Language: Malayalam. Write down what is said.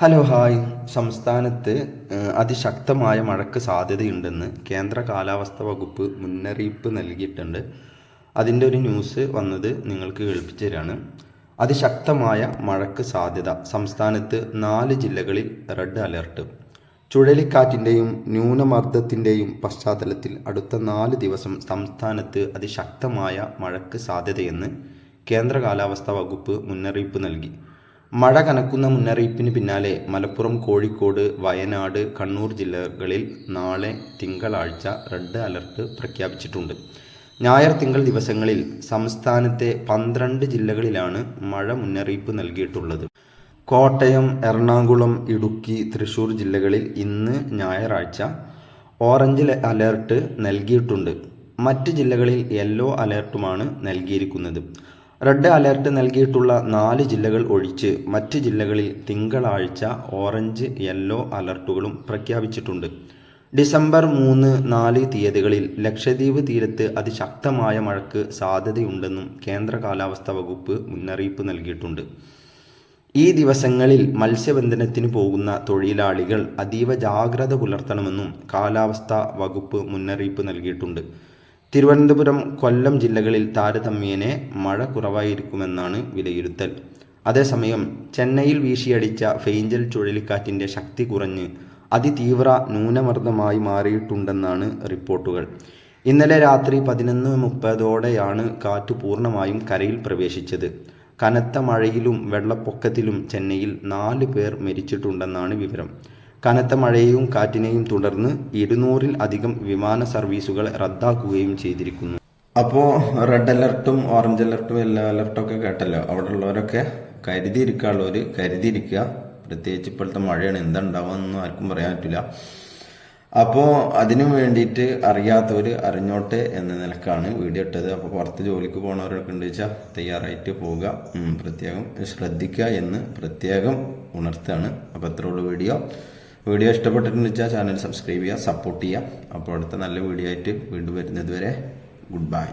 Hello hi. സംസ്ഥാനത്ത് അതിശക്തമായ മഴയ്ക്ക് സാധ്യതയുണ്ടെന്ന് കേന്ദ്ര കാലാവസ്ഥ വകുപ്പ് മുന്നറിയിപ്പ് നൽകിയിട്ടുണ്ട്. അതിന്റെ ഒരു ന്യൂസ് വന്നത് നിങ്ങൾക്ക് കേൾപ്പിച്ചു തരാണ്. അതിശക്തമായ മഴയ്ക്ക് സാധ്യത. സംസ്ഥാനത്ത് നാല് ജില്ലകളിൽ റെഡ് അലർട്ട്. ചുഴലിക്കാറ്റിന്റെയും ന്യൂനമർദ്ദത്തിന്റെയും പശ്ചാത്തലത്തിൽ അടുത്ത നാല് ദിവസം സംസ്ഥാനത്ത് അതിശക്തമായ മഴയ്ക്ക് സാധ്യതയെന്ന് കേന്ദ്ര കാലാവസ്ഥ വകുപ്പ് മുന്നറിയിപ്പ് നൽകി. മഴ കനക്കുന്ന മുന്നറിയിപ്പിന് പിന്നാലെ മലപ്പുറം കോഴിക്കോട് വയനാട് കണ്ണൂർ ജില്ലകളിൽ നാളെ തിങ്കളാഴ്ച റെഡ് അലർട്ട് പ്രഖ്യാപിച്ചിട്ടുണ്ട്. ഞായർ തിങ്കൾ ദിവസങ്ങളിൽ സംസ്ഥാനത്തെ പന്ത്രണ്ട് ജില്ലകളിലാണ് മഴ മുന്നറിയിപ്പ് നൽകിയിട്ടുള്ളത്. കോട്ടയം എറണാകുളം ഇടുക്കി തൃശൂർ ജില്ലകളിൽ ഇന്ന് ഞായറാഴ്ച ഓറഞ്ച് അലേർട്ട് നൽകിയിട്ടുണ്ട്. മറ്റ് ജില്ലകളിൽ യെല്ലോ അലേർട്ടുമാണ് നൽകിയിരിക്കുന്നത്. റെഡ് അലർട്ട് നൽകിയിട്ടുള്ള നാല് ജില്ലകൾ ഒഴിച്ച് മറ്റ് ജില്ലകളിൽ തിങ്കളാഴ്ച ഓറഞ്ച് യെല്ലോ അലർട്ടുകളും പ്രഖ്യാപിച്ചിട്ടുണ്ട്. ഡിസംബർ മൂന്ന് നാല് തീയതികളിൽ ലക്ഷദ്വീപ് തീരത്ത് അതിശക്തമായ മഴയ്ക്ക് സാധ്യതയുണ്ടെന്നും കേന്ദ്ര കാലാവസ്ഥാ വകുപ്പ് മുന്നറിയിപ്പ് നൽകിയിട്ടുണ്ട്. ഈ ദിവസങ്ങളിൽ മത്സ്യബന്ധനത്തിന് പോകുന്ന തൊഴിലാളികൾ അതീവ ജാഗ്രത പുലർത്തണമെന്നും കാലാവസ്ഥാ വകുപ്പ് മുന്നറിയിപ്പ് നൽകിയിട്ടുണ്ട്. തിരുവനന്തപുരം കൊല്ലം ജില്ലകളിൽ താരതമ്യേന മഴ കുറവായിരിക്കുമെന്നാണ് വിലയിരുത്തൽ. അതേസമയം ചെന്നൈയിൽ വീശിയടിച്ച ഫെയ്ഞ്ചൽ ചുഴലിക്കാറ്റിന്റെ ശക്തി കുറഞ്ഞ് അതിതീവ്ര ന്യൂനമർദ്ദമായി മാറിയിട്ടുണ്ടെന്നാണ് റിപ്പോർട്ടുകൾ. ഇന്നലെ രാത്രി പതിനൊന്ന് മുപ്പതോടെയാണ് കാറ്റ് പൂർണമായും കരയിൽ പ്രവേശിച്ചത്. കനത്ത മഴയിലും വെള്ളപ്പൊക്കത്തിലും ചെന്നൈയിൽ നാല് പേർ മരിച്ചിട്ടുണ്ടെന്നാണ് വിവരം. കനത്ത മഴയെയും കാറ്റിനെയും തുടർന്ന് ഇരുന്നൂറിൽ അധികം വിമാന സർവീസുകൾ റദ്ദാക്കുകയും ചെയ്തിരിക്കുന്നു. അപ്പോൾ റെഡ് അലർട്ടും ഓറഞ്ച് അലർട്ടും എല്ലാ അലർട്ടും ഒക്കെ കേട്ടല്ലോ. അവിടെ ഉള്ളവരൊക്കെ കരുതിയിരിക്കാനുള്ളവർ കരുതിയിരിക്കുക. പ്രത്യേകിച്ച് ഇപ്പോഴത്തെ മഴയാണ്. എന്തുണ്ടാവുമെന്നൊന്നും ആർക്കും പറയാൻ പറ്റില്ല. അപ്പോൾ അതിനു വേണ്ടിയിട്ട് അറിയാത്തവർ അറിഞ്ഞോട്ടെ എന്ന നിലക്കാണ് വീഡിയോ ഇട്ടത്. അപ്പോൾ പുറത്ത് ജോലിക്ക് പോകുന്നവരൊക്കെ ഉണ്ട് വെച്ചാൽ തയ്യാറായിട്ട് പോവുക. പ്രത്യേകം ശ്രദ്ധിക്കുക എന്ന് പ്രത്യേകം ഉണർത്താണ് അപ്പോൾ അത്രയുള്ള വീഡിയോ. വീഡിയോ ഇഷ്ടപ്പെട്ടിട്ടുണ്ടെന്ന് വെച്ചാൽ ചാനൽ സബ്സ്ക്രൈബ് ചെയ്യുക സപ്പോർട്ട് ചെയ്യുക. അപ്പോൾ അടുത്ത നല്ല വീഡിയോ ആയിട്ട് വീണ്ടും വരുന്നത് വരെ ഗുഡ് ബൈ